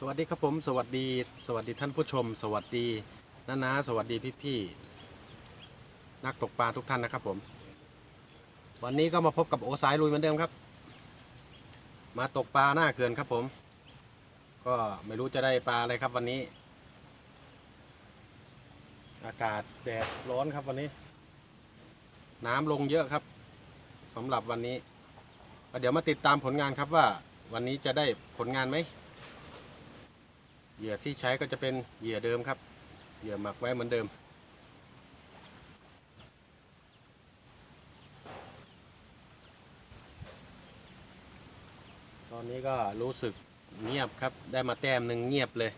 สวัสดีครับผมสวัสดี สวัสดีท่านผู้ชม สวัสดีน้านาสวัสดีพี่พี่ๆนักตกปลาทุกท่านนะครับผม วันนี้ก็มาพบกับโอสายลุยเหมือนเดิมครับ มาตกปลาหน้าเขื่อนครับผม ก็ไม่รู้จะได้ปลาอะไรครับวันนี้ อากาศแดดร้อนครับวันนี้ น้ำลงเยอะครับสำหรับวันนี้เดี๋ยวมาติดตามผลงานครับว่า วันนี้จะได้ผลงานไหม เหยื่อที่ใช้ก็จะเป็นเหยื่อเดิมครับ เหยื่อหมักไว้เหมือนเดิม ตอนนี้ก็รู้สึกเงียบครับ ได้มาแต้มหนึ่งเงียบเลย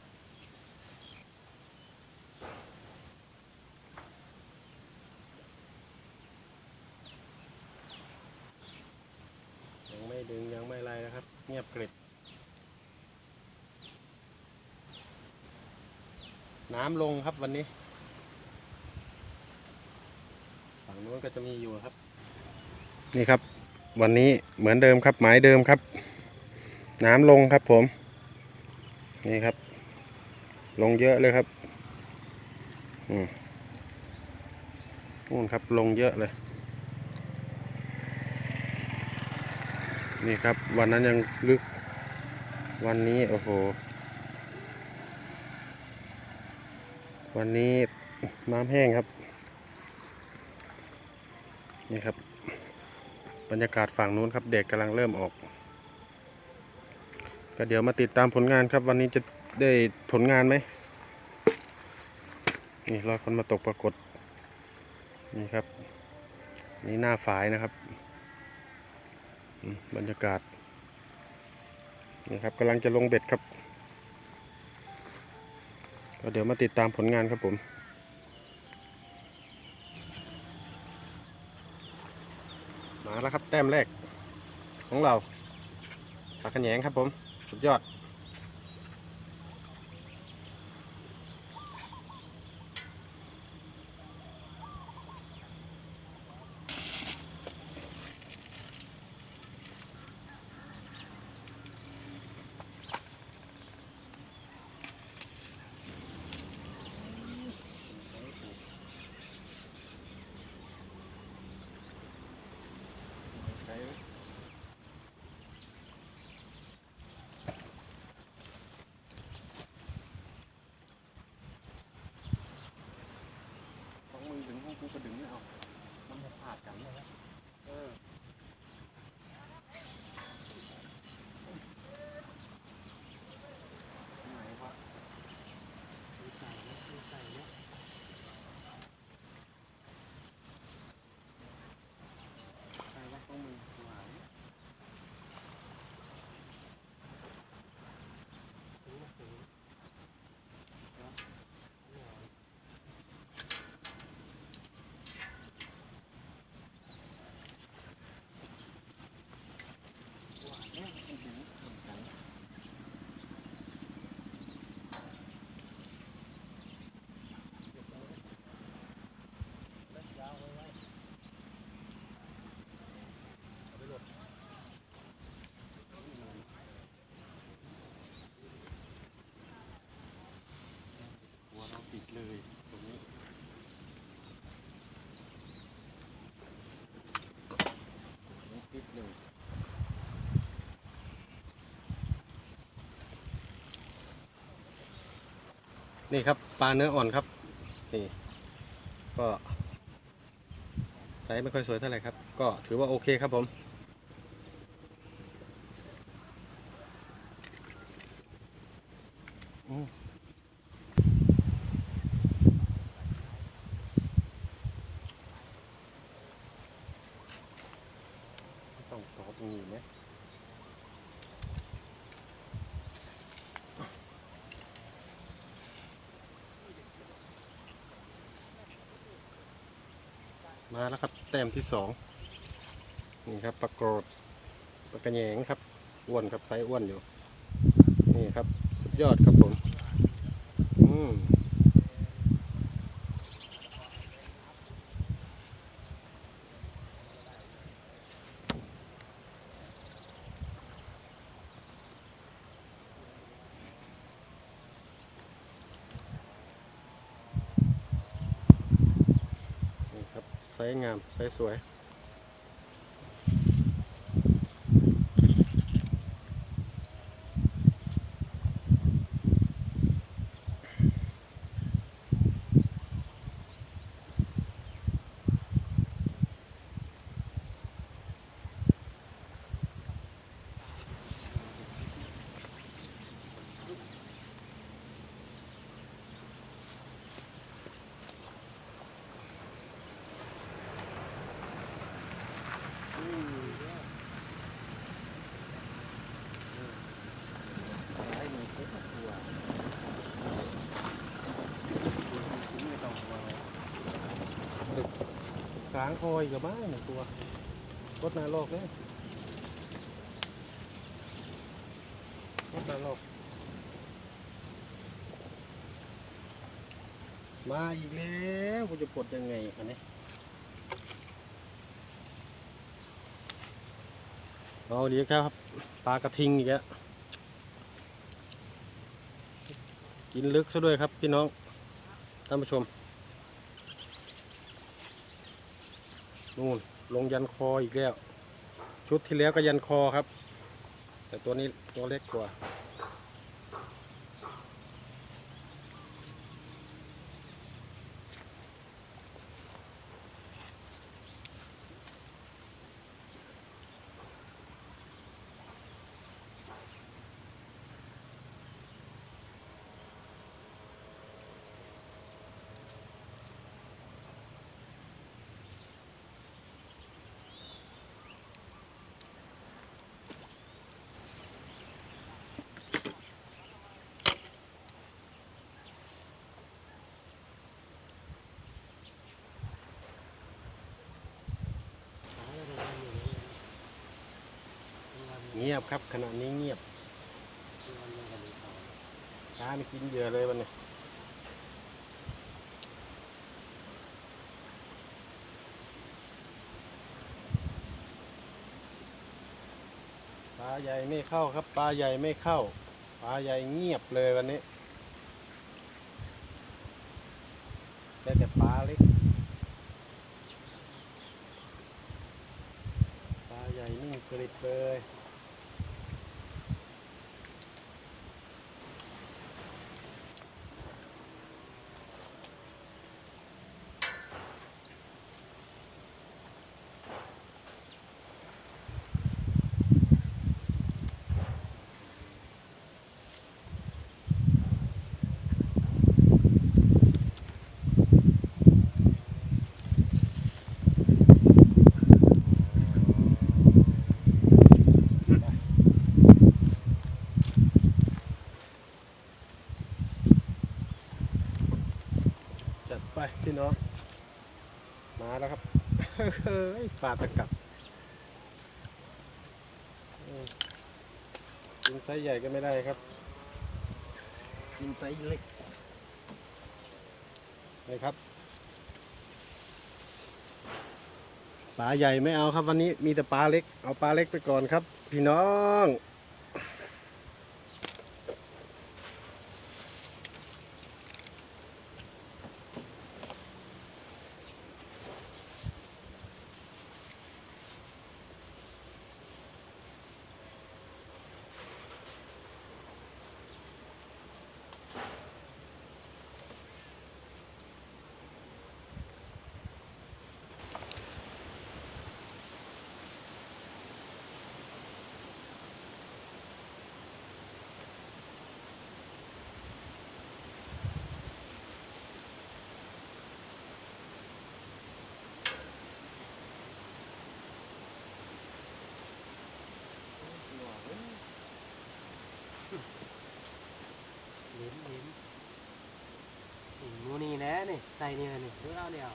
ยังไม่ดึงยังไม่ไรนะครับ เงียบกริบ น้ำลงครับวันนี้ ฝั่งนู้นก็จะมีอยู่ครับ นี่ครับ วันนี้เหมือนเดิมครับ หมายเดิมครับ น้ำลงครับผม นี่ครับ ลงเยอะเลยครับอืมนู่นครับลงเยอะเลย นี่ครับ วันนั้นยังลึก วันนี้โอ้โห วันนี้น้ำแห้งครับ นี่ครับ บรรยากาศฝั่งนู้นครับเด็กกำลังเริ่มออก ก็เดี๋ยวมาติดตามผลงานครับ วันนี้จะได้ผลงานไหมนี่รอคนมาตกปรากฏ นี่ครับ นี่หน้าฝายนะครับ บรรยากาศ นี่ครับกำลังจะลงเบ็ดครับ ก็เดี๋ยวมาติดตามผลงานครับผมมาแล้วครับแต้มแรกของเราปลาขะแหยงครับผม สุดยอด ของมึงถึงห้องกูก็ดึงไม่เอา มันจะพลาดกันนะครับเออไหนวะมีไก่นะมีไก่นะใครวะของมึงหวานหัวเราติดเลยตรงนี้หัวติดเลย นี่ครับปลาเนื้ออ่อนครับนี่ก็ไซส์ไม่ค่อยสวยเท่าไหร่ครับ ก็ถือว่าโอเคครับผมอืมต้องตอบอย่างนี้ไหม มาแล้วครับ แต้มที่สองนี่ครับปลากรดปลากระแยงครับอ้วนครับไซส์อ้วนอยู่ นี่ครับ สุดยอดครับผม อืม ส์งามไซส์สวยางคอยกับบ้าหนึ่งตัวรถนาโลกเลยรถนาโลกมาอีกแล้วกูจะปลดยังไงคันนี้เอาดีครับปลากระทิงอีกแล้วกินลึกซะด้วยครับพี่น้องท่านผู้ชม นู่นลงยันคออีกแล้ว ชุดที่แล้วก็ยันคอครับ แต่ตัวนี้ตัวเล็กกว่า เงียบครับขณะนี้เงียบช้าไม่กินเยื่อเลยวันนี้ปลาใหญ่ไม่เข้าครับปลาใหญ่ไม่เข้าปลาใหญ่เงียบเลยวันนี้ได้แต่ปลาเล็กปลาใหญ่นิ่งกริบเลย จัดไปพี่น้อง มาแล้วครับ เฮ้ย ปลาตะกับอืมกินไซส์ใหญ่ก็ไม่ได้ครับ กินไซส์เล็กเลยครับปลาใหญ่ไม่เอาครับวันนี้มีแต่ปลาเล็ก เอาปลาเล็กไปก่อนครับ พี่น้อง ลิ้นลิ้นอืมมูนี่แหละนี่ ใส่นี่เลยนี่ดูเอาเดียว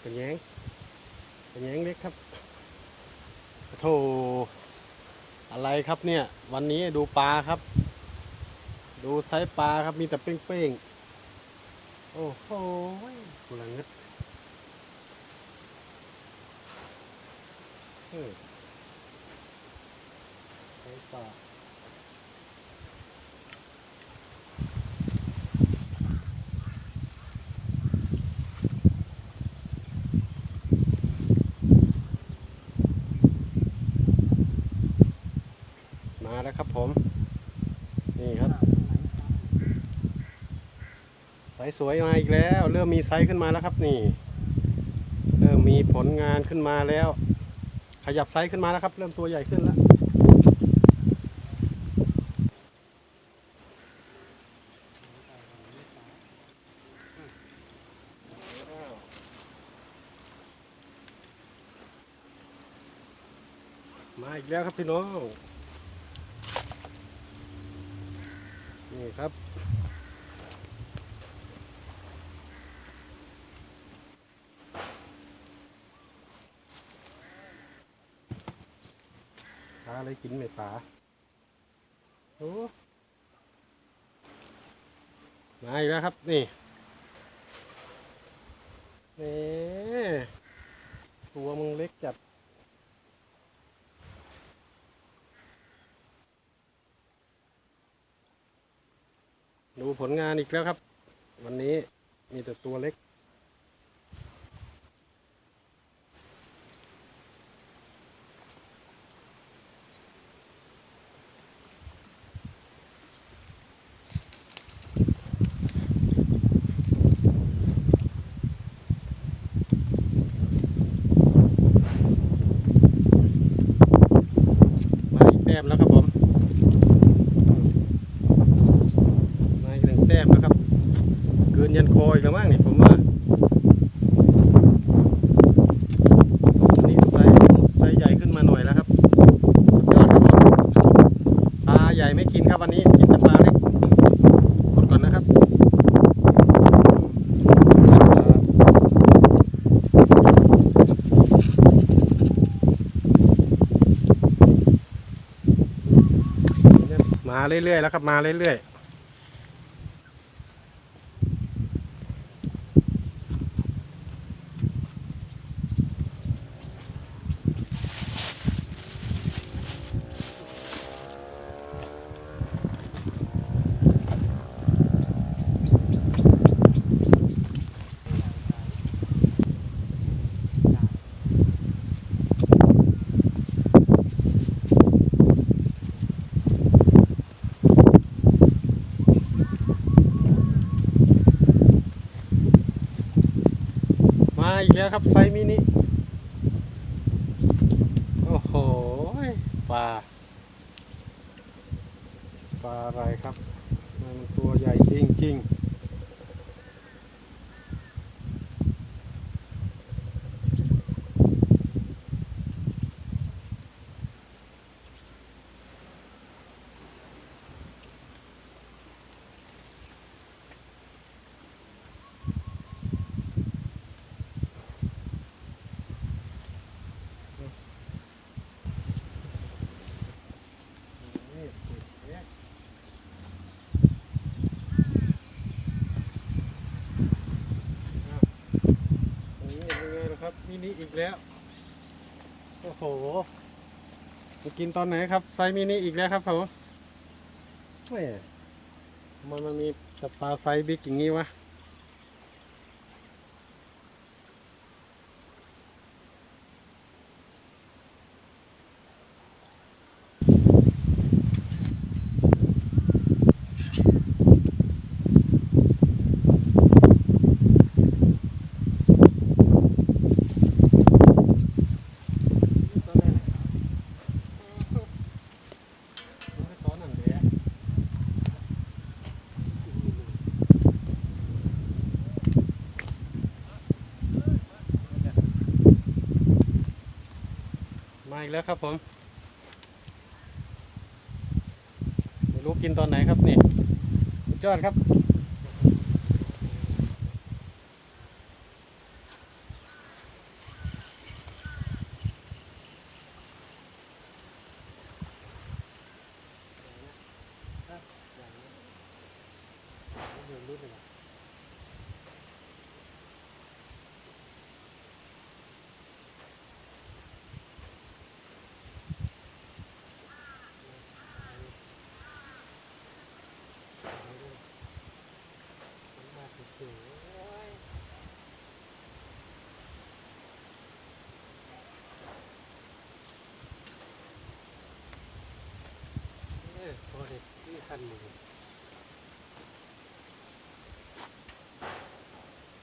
เป็นแยงเป็นแยงเล็กครับโธอะไรครับเนี่ย วันนี้ดูปลาครับ ดูไซส์ปลาครับมีแต่เป้งๆ โอ้โหกุลังงึดเออไซส์ปลา แล้วครับผม นี่ครับไซส์สวยมาอีกแล้ว เริ่มมีไซส์ขึ้นมาแล้วครับนี่ เริ่มมีผลงานขึ้นมาแล้ว ขยับไซส์ขึ้นมาแล้วครับ เริ่มตัวใหญ่ขึ้นแล้วมาอีกแล้วครับพี่น้อง นี่ครับปลาอะไรกินไม่ปลาโอ้มาอีกแล้วครับ นี่นี่ตัวมึงเล็กจัด ดูผลงานอีกแล้วครับ วันนี้มีแต่ตัวเล็ก มาอีกแต้มแล้วครับผม มาอีกหนึ่งแต้มแล้วครับ เกินยันคออีกแล้วมั้งนี่ผมว่านี่ไซส์ไซส์ใหญ่ขึ้นมาหน่อยแล้วครับ สุดยอดครับผมปลาใหญ่ไม่กินครับวันนี้กินแต่ปลาเล็กกดก่อนนะครับมา เรื่อยๆแล้วครับมาเรื่อยๆ อีกแล้วครับไซมินิ โอ้โหปลา ปลาอะไรครับมันตัวใหญ่จริงๆนี่เนี่ยอ้าวโอ้โห เป็นไงล่ะครับมินิอีกแล้ว โอ้โหมากินตอนไหนครับไซส์มินิอีกแล้วครับผมแหม่มันมันมีแต่ปลาไซส์บิ๊กอย่างงี้วะ ตอนนั้นตอนนั้นเดี๋ยวมา อีกแล้วครับผมไม่รู้กินตอนไหนครับนี่สุดยอดครับ นนี่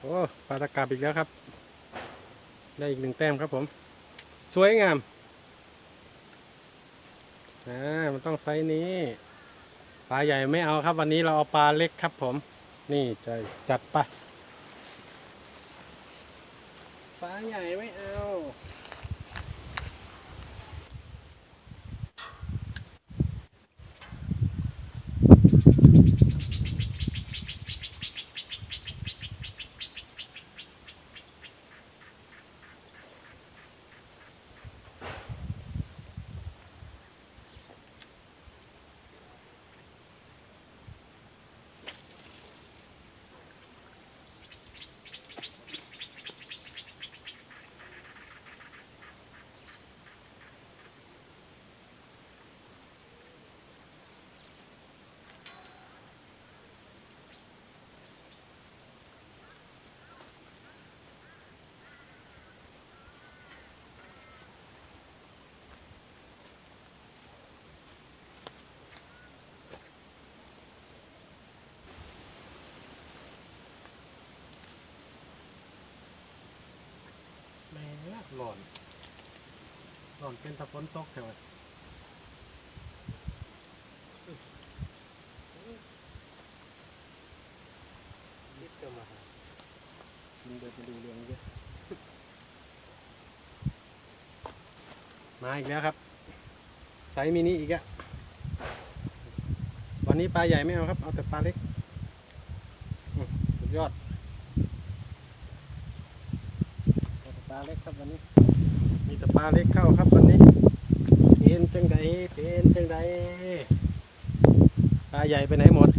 โอ้ปลาตะกาบอีกแล้วครับ ได้อีกหนึ่งแต้มครับผม สวยงามอ่ามันต้องไซส์นี้ปลาใหญ่ไม่เอาครับ วันนี้เราเอาปลาเล็กครับผม นี่จะจัดไปปลาใหญ่ไม่เอา หล่อนหล่อนเป็นตะฝนตกแถวคิดจะมามึงเดินไปดูเรื่องเยอะมาอีกแล้วครับไซส์มินิอีกอะวันนี้ปลาใหญ่ไม่เอาครับ เอาแต่ปลาเล็กอืมสุดยอดเอาแต่ปลาเล็กครับวันนี้ มีแต่ปลาเล็กเข้าครับวันนี้เป็นจังใดเป็นจังใดปลาใหญ่ไปไหนหมด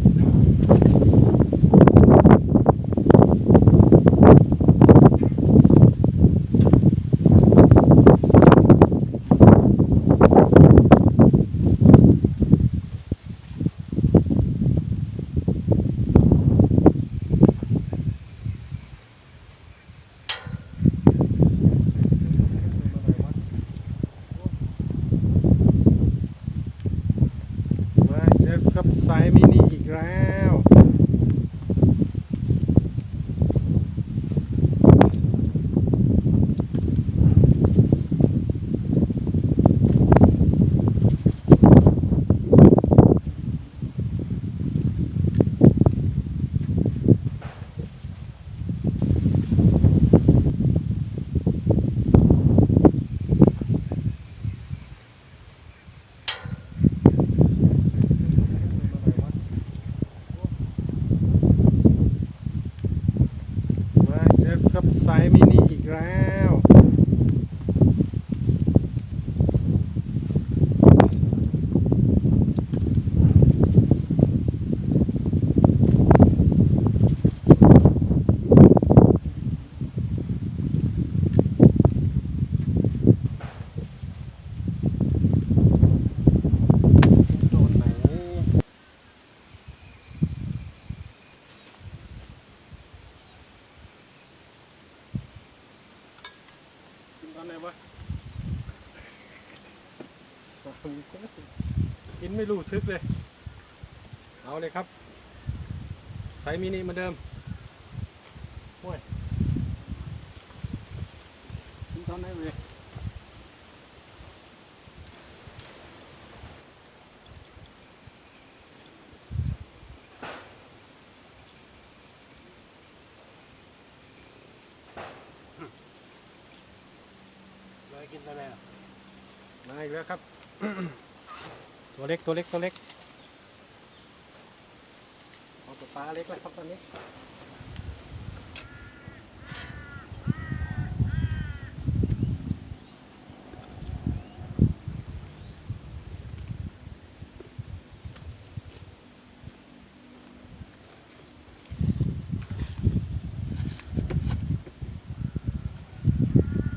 มาอีกแล้วครับไซส์มินิอีกแล้ว มาอีกแล้วครับไซส์มินิอีกแล้ว โดนไหน กินตอนไหนวะกิน ไม่รู้ซึกเลย เอาเลยครับ สายมินิเหมาเดิมโอ้ยกินตอนไหนเลย เลยกินตัวไหนอะ มาอีกแล้วครับ ตัวเล็กตัวเล็กตัวเล็กเอาตัวปลาเล็กแล้วครับตอนนี้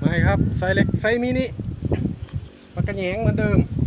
มาอีกครับไซส์เล็กไซส์มินิปากกระแหงเหมือนเดิมมาอีกแล้วครับไซส์มินิเหมือนเดิม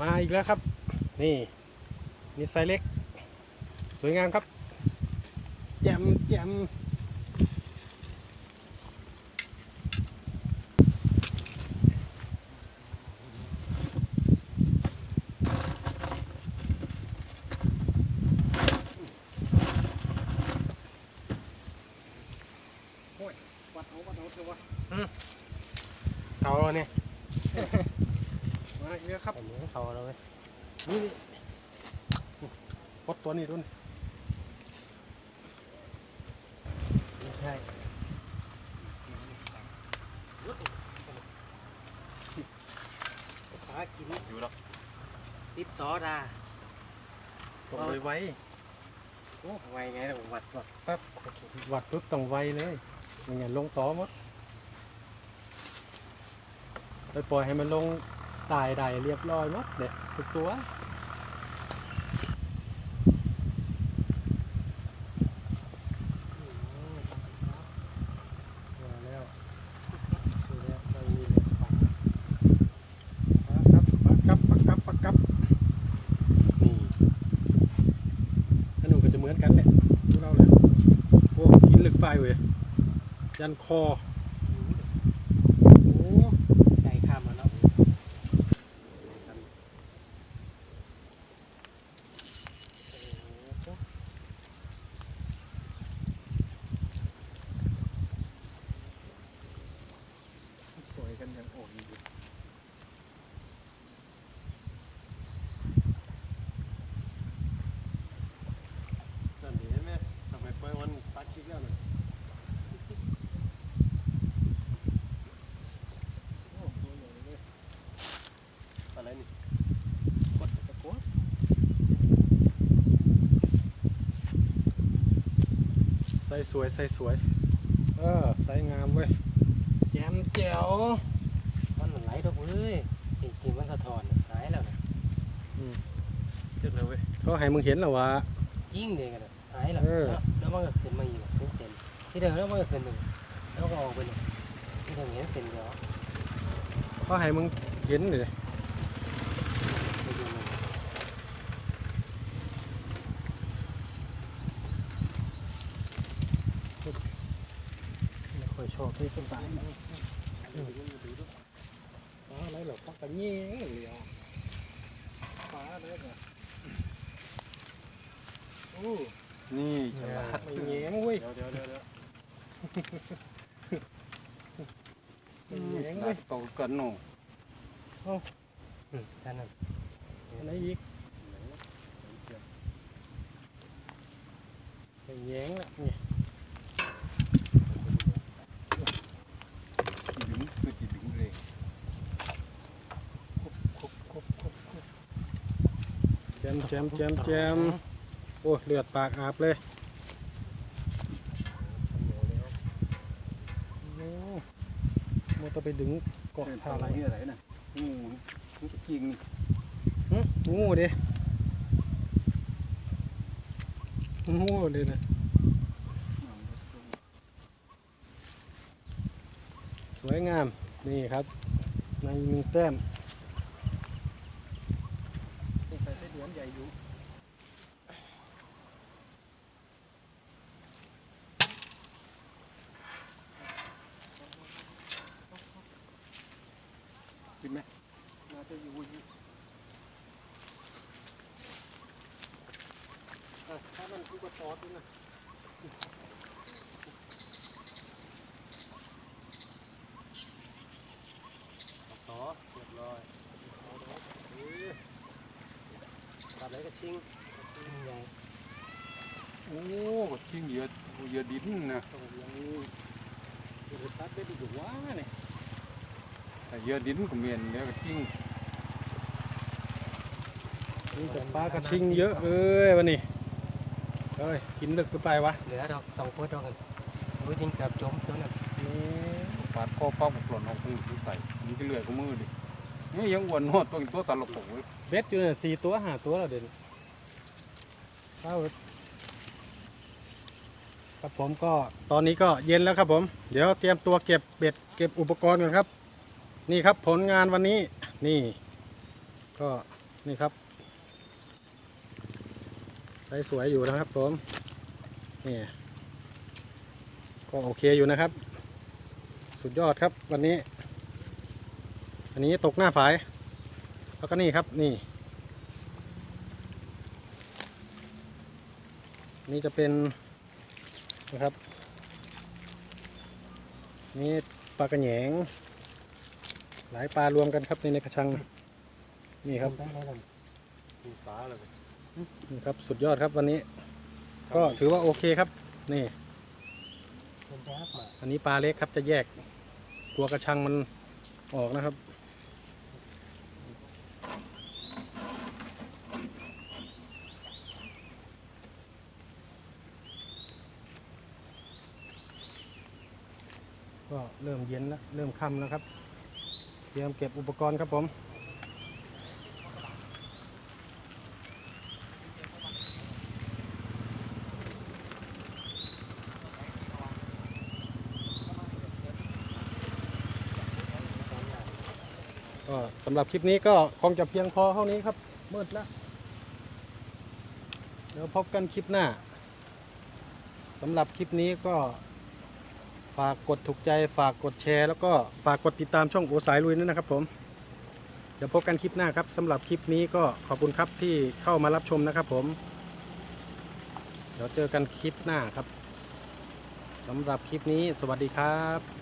มาอีกแล้วครับ นี่นี่ไซส์เล็ก สวยงามครับแจ่มแจ่มโอ้ยวัดเอาวัดเอาเถอะวะ เขาแล้วเนี่ย มาอีกแล้วครับ อันนี้เขาแล้วเว้ย นี่นี่กดตัวนี้ด้วย ไม่ใช่หากิน อยู่แล้ว ติดต่อดาตรงไวโอ้ไวไงเราวัดวัดปั๊บโอเคๆวัดปุ๊บต้องไวเลยไม่งั้นลงต่อหมดไปปล่อยให้มันลงตายใดเรียบร้อยหมดเลยทุกตัว มาแล้วสวยแล้วเรามีเลยปักปักครับปักกับปักกับปักกับนี่ขนมก็จะเหมือนกันแหละพวกเราเลยโอ้กินลึกไปเว้ย ยันคอโอ้ ใจข้ามมาแล้ว สวยกันอย่างโอ้ยนั่นดีไหมทำไมเปิดวันตัดคลิปแล้วน่ะโอ้ตัวใหญ่เลยอะไรนี่กดตะกดใส่สวยใส่สวย เออใส่งามเว้ยแจ่มแจ๋วมันไหลดอกเว้ยจริงๆมันสะท้อนหายแล้วนะจุดเลยเว้ยเขาให้มึงเห็นแล้ววะยิ่งเดียวกันน่ะหายแล้วเออแล้วแล้วมันก็ขึ้นมาอีกเป็นเส้นที่เดิมแล้วมันก็ขึ้นหนึ่งแล้วก็ออกไปหนึ่งที่เดิมเห็นเส้นเดียวเขาให้มึงเห็นเลย ไปดูหนึ่ง ไม่ค่อยชอบที่ต้นไม้อ๋ออะไรเหรอปักกระเงี้ยเลยอะฟ้าเมแจมแจมแจมโอ้เลือดปากอาบเลยโอ้โมต้องไปดึงเกาะเป็นท่าอะอะไรไรนี่อะไรน่ะงูนี่จะกิงนี่หึงูดิงูดินะสวยงามนี่ครับในมีแต้มใส่ไส้เดือนใหญ่อยู่กินไหมน่าจะอยู่อยู่อะถ้ามันกูก็ตอดด้วยนะ ต่อเรียบร้อย ตัดเลยก็ชิงชิงใหญ่โอ้กิงเยอะเยอะดินนะต้องยังเดี๋ยวตัดได้ดีกว่าเนี่ยแต่เยอะดินก็เมียนแล้วก็กิงนี่แต่ปลากระชิงเยอะเลยวันนี้เอ้ยกินลึกก็ไปวะเหลือดอกสองฟุตดอกกันรู้จริงเกือบจมจนนั้นนี่ปาดคอเป้าบุกหล่นเอาปืนใส่นี่ก็เลื่อยก็มือดิ นี่ยังอ้วนหอดตัวตัวตลกโอ้ยเบ็ดอยู่เนี่ยสี่ตัวห้าตัวแล้วเด่นเอาครับผมก็ตอนนี้ก็เย็นแล้วครับผม เดี๋ยวเตรียมตัวเก็บเบ็ดเก็บอุปกรณ์กันครับ นี่ครับผลงานวันนี้นี่ ก็นี่ครับไซส์สวยอยู่นะครับผมนี่ก็โอเคอยู่นะครับ สุดยอดครับวันนี้ อันนี้ตกหน้าฝาย แล้วก็นี่ครับนี่ นี่จะเป็นนะครับ นี่ปลากระแหง หลายปลารวมกันครับในในกระชัง นี่ครับนี่ครับสุดยอดครับวันนี้ ก็ถือว่าโอเคครับ นี่ อันนี้ปลาเล็กครับจะแยกตัวกระชังมันออกนะครับ ก็เริ่มเย็นแล้วเริ่มค่ำแล้วครับ เตรียมเก็บอุปกรณ์ครับผมก็สำหรับคลิปนี้ก็คงจะเพียงพอเท่านี้ครับมืดแล้วเดี๋ยวพบกันคลิปหน้าสำหรับคลิปนี้ก็ ฝากกดถูกใจฝากกดแชร์ แล้วก็ฝากกดติดตามช่องโอสายลุยด้วยนะครับผม เดี๋ยวพบกันคลิปหน้าครับสำหรับคลิปนี้ก็ขอบคุณครับที่เข้ามารับชมนะครับผม เดี๋ยวเจอกันคลิปหน้าครับสำหรับคลิปนี้สวัสดีครับ